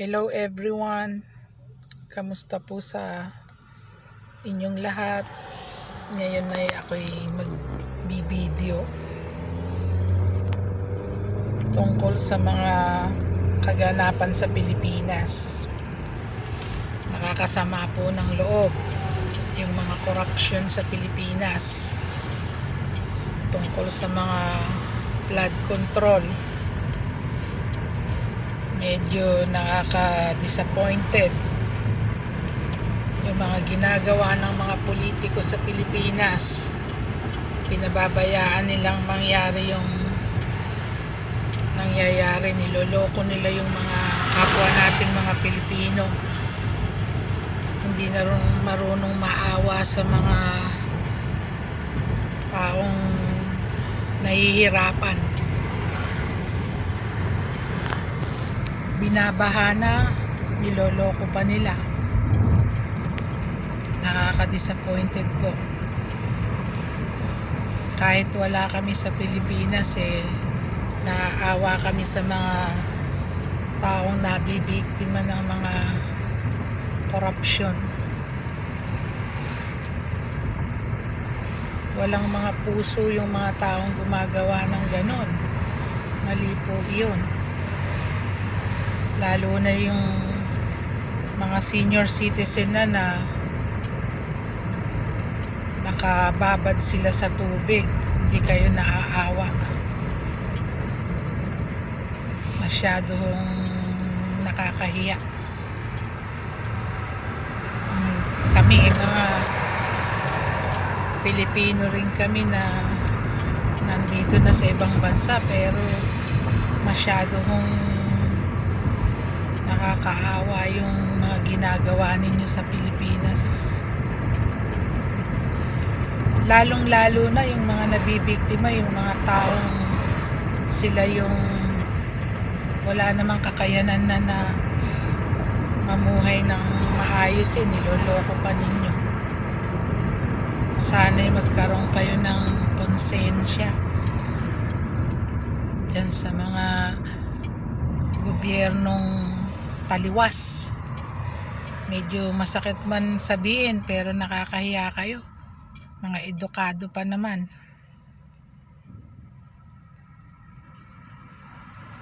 Hello everyone. Kamusta po sa inyong lahat? Ngayon ay ako'y magbibideo tungkol sa mga kaganapan sa Pilipinas. Nakakasama po ng loob yung mga corruption sa Pilipinas tungkol sa mga flood control medyo nakaka-disappointed yung mga ginagawa ng mga politiko sa Pilipinas. Pinababayaan nilang mangyari yung nangyayari. Niloloko nila yung mga kapwa nating mga Pilipino. Hindi na rin marunong maawa sa mga taong nahihirapan binabahana, niloloko pa nila. Nakaka-disappointed po. Kahit wala kami sa Pilipinas eh, naaawa kami sa mga taong nabibiktima ng mga korupsyon. Walang mga puso yung mga taong gumagawa ng ganon. Mali po iyon lalo na yung mga senior citizen na na nakababad sila sa tubig. Hindi kayo naaawa. Masyadong nakakahiya. Kami mga Pilipino rin kami na nandito na sa ibang bansa pero masyadong nakakaawa yung mga ginagawa ninyo sa Pilipinas. Lalong lalo na yung mga nabibiktima yung mga taong sila yung wala namang kakayanan na na mamuhay ng maayos eh niloloko pa ninyo. Sana'y magkaroon kayo ng konsensya dyan sa mga gobyernong taliwas. Medyo masakit man sabihin pero nakakahiya kayo. Mga edukado pa naman.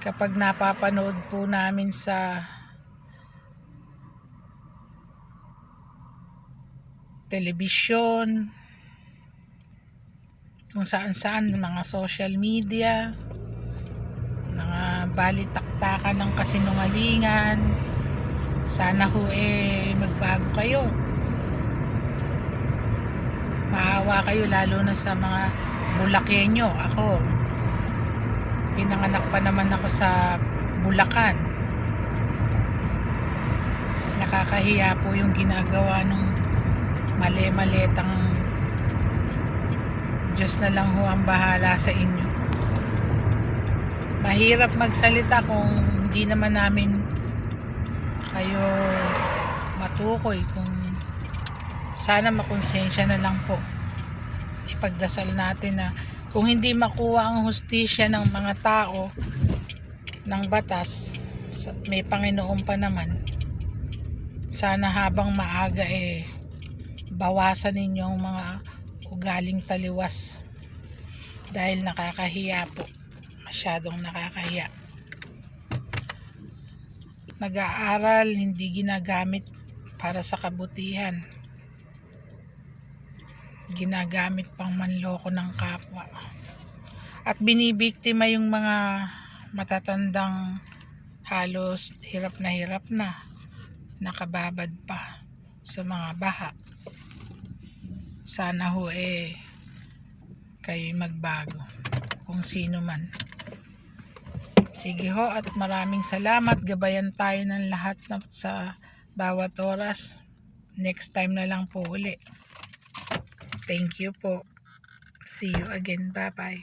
Kapag napapanood po namin sa telebisyon, kung saan saan, mga social media, mga balitaktakan ng kasinungalingan, sana ho eh magbago kayo. Maawa kayo lalo na sa mga bulakenyo. Ako pinanganak pa naman ako sa Bulacan. Nakakahiya po yung ginagawa ng mali-maletang Diyos na lang ho ang bahala sa inyo mahirap magsalita kung hindi naman namin kayo matukoy kung sana makonsensya na lang po. Ipagdasal natin na kung hindi makuha ang hustisya ng mga tao ng batas may Panginoon pa naman sana habang maaga eh bawasan ninyo ang mga ugaling taliwas dahil nakakahiya po masyadong nakakahiya nag-aaral, hindi ginagamit para sa kabutihan. Ginagamit pang manloko ng kapwa. At binibiktima yung mga matatandang halos hirap na hirap na nakababad pa sa mga baha. Sana ho eh kayo magbago kung sino man. Sige ho at maraming salamat. Gabayan tayo ng lahat na sa bawat oras. Next time na lang po uli. Thank you po. See you again. Bye-bye.